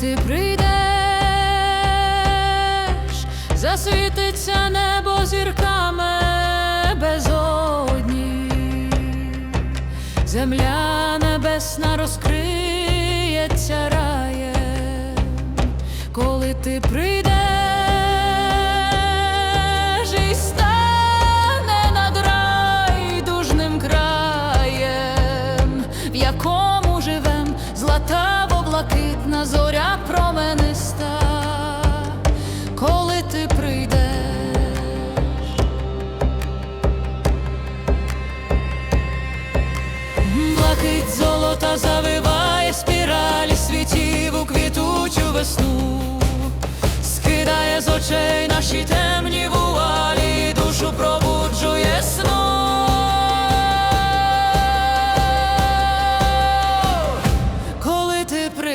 ти прийдеш, засвітиться небо зірками безодні, земля небесна розкриється раєм, коли ти прийдеш блакитна зоря промениста, коли ти прийдеш. Блакить золота завиває спіралі світів у квітучу весну, скидає з очей наші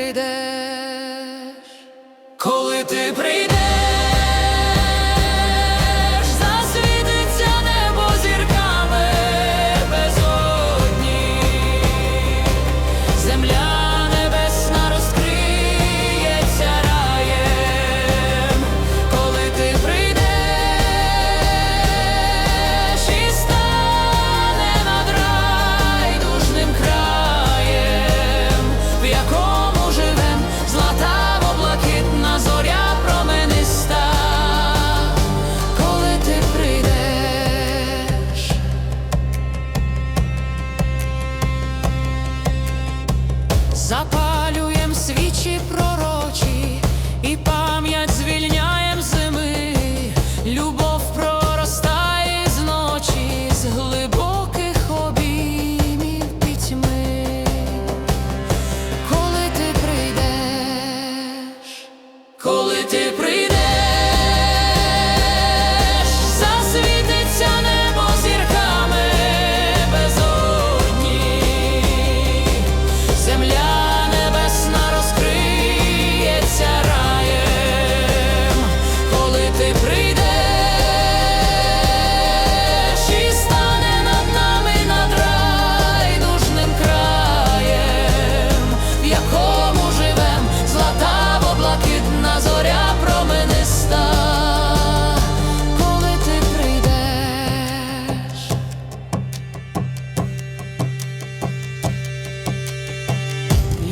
прийдеш, коли ти прийдеш,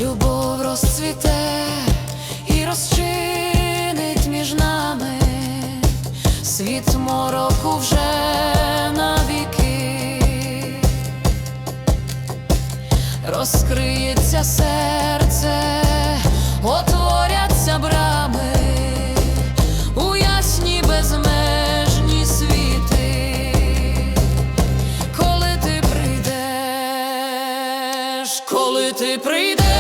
Любов розцвіте і розчинить між нами. Світ мороку вже навіки, розкриється серце, отворяться брами. У ясні безмежні світи. Коли ти прийдеш, коли ти прийдеш.